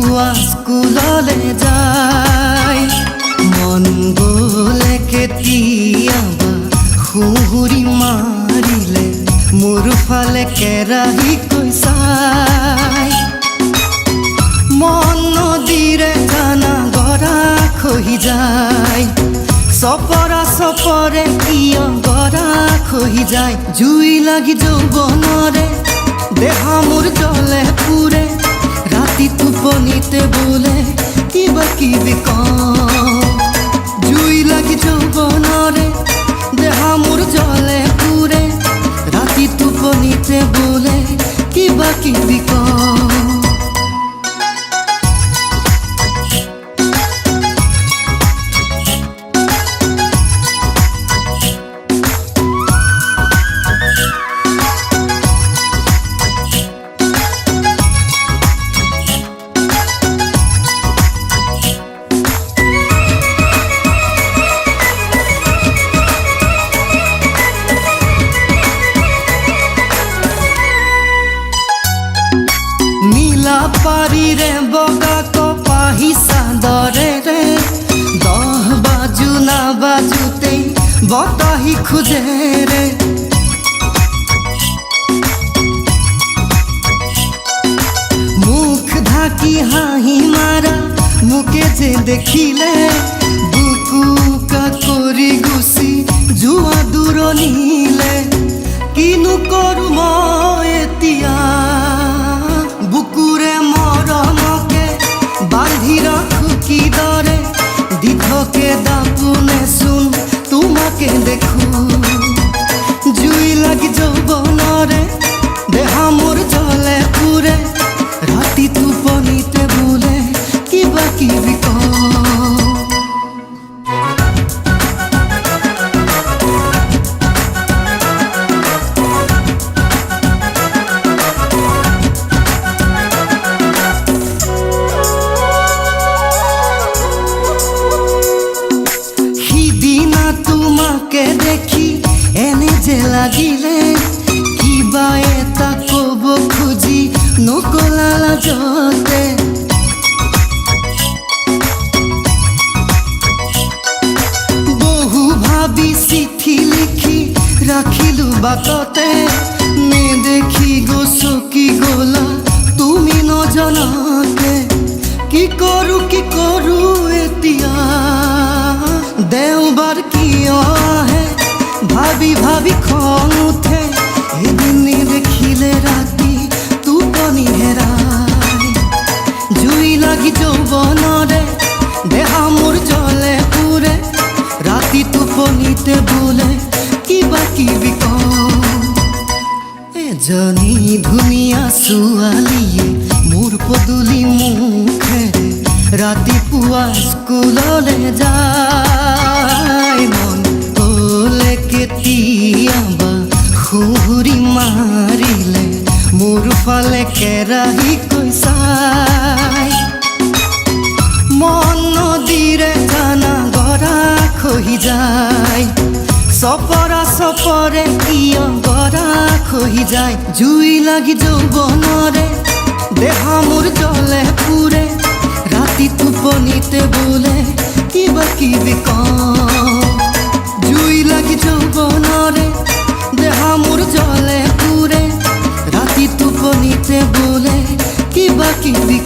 ৰাতিপুৱা স্কুললৈ যায় মন গ'লে কেতিয়াবা সুহুৰি মাৰিলে মোৰ ফালে কেৰাহীকৈ চাই মন নদীৰে জানা গৰা খহি যায় চপৰা চপৰে কিয় গৰা খহি যায় জুই লাগি যৌৱনৰে দেহ মোৰ জ্বলে পুৰে ৰাতি টোপনিতে বোলে কিবা কিবি নীলা পাৰিৰে বগা কপাহী চাদৰেৰে দহ বাজু নাবাজোতেই বতাহী খোজেৰে মুখ ঢাকি হাঁহি মাৰা মোকে যে দেখিলে বুকুকা কৰি গুচি যোৱা দূৰণিলে দীঘকে দাপুনে শুন তোমাকে দেখো জুই লাগি যৌবনরে দেহা মোর জলে পুৰে লাগিলে কিবা এটা ক'ব খুজি? নকলা লাজতে বহু ভাবি চিঠি লিখি, ৰাখিলো বাটতে। নেদেখি গছকি ভাবি ভাবি খং উঠে, এদিন দেখিলে ৰাতি টোপনি হেৰাই জুই লাগি যৌৱনৰে দেহ মোৰ জ্বলে পুৰে ৰাতি টোপনিতে বোলে কিবা কিবি এজনী ধুনীয়া ছোৱালীয়ে মোৰ পদূলি মুখেৰে ৰাতিপুৱা স্কুললৈ যায়। মাৰিলে, মোৰ ফালে কেৰাহীকৈ চাই। মন নদীৰে জানা গৰা খহি যায়। চপৰা চপৰে কিয় গৰা খহি যায়। জুই লাগি যৌৱনৰে, দেহ মোৰ জ্বলে পুৰে। ৰাতি টোপনিতে বোলে কিবা কিবি কওঁ। জ্বলে